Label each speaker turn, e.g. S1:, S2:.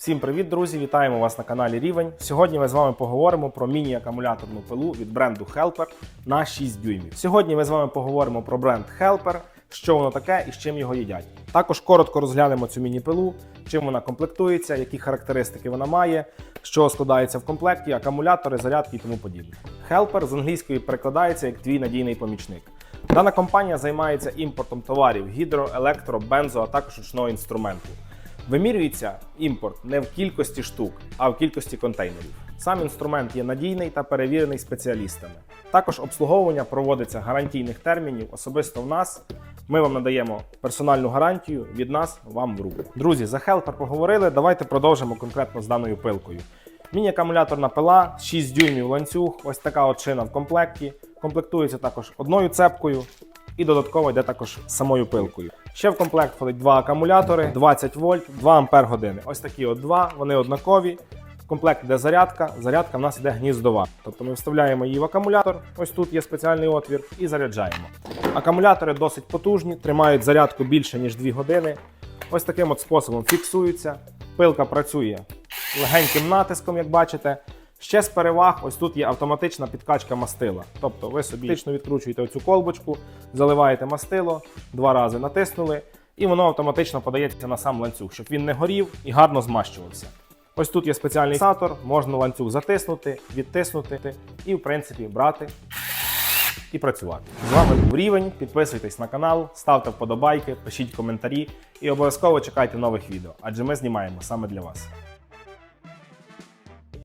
S1: Всім привіт, друзі! Вітаємо вас на каналі Рівень. Сьогодні ми з вами поговоримо про міні-акумуляторну пилу від бренду Helper на 6 дюймів. Сьогодні ми з вами поговоримо про бренд Helper, що воно таке і з чим його їдять. Також коротко розглянемо цю міні-пилу, чим вона комплектується, які характеристики вона має, що складається в комплекті, акумулятори, зарядки і тому подібне. Helper з англійської перекладається як твій надійний помічник. Дана компанія займається імпортом товарів гідро, електро, бензо, а також ручного інструменту. Вимірюється імпорт не в кількості штук, а в кількості контейнерів. Сам інструмент є надійний та перевірений спеціалістами. Також обслуговування проводиться гарантійних термінів. Особисто в нас ми вам надаємо персональну гарантію від нас вам в руку. Друзі, за Helper поговорили. Давайте продовжимо конкретно з даною пилкою. Міні-акумуляторна пила, 6 дюймів ланцюг, ось така от шина в комплекті. Комплектується також одною цепкою і додатково йде також самою пилкою. Ще в комплект входить два акумулятори, 20 вольт, 2 ампер години. Ось такі от два, вони однакові. В комплект йде зарядка. Зарядка в нас йде гніздова. Тобто ми вставляємо її в акумулятор. Ось тут є спеціальний отвір, і заряджаємо. Акумулятори досить потужні, тримають зарядку більше ніж 2 години. Ось таким от способом фіксуються. Пилка працює легеньким натиском, як бачите. Ще з переваг, ось тут є автоматична підкачка мастила. Тобто ви собі автоматично відкручуєте оцю колбочку, заливаєте мастило, два рази натиснули, і воно автоматично подається на сам ланцюг, щоб він не горів і гарно змащувався. Ось тут є спеціальний сатор, можна ланцюг затиснути, відтиснути і, в принципі, брати і працювати. З вами був рівень. Підписуйтесь на канал, ставте вподобайки, пишіть коментарі і обов'язково чекайте нових відео, адже ми знімаємо саме для вас.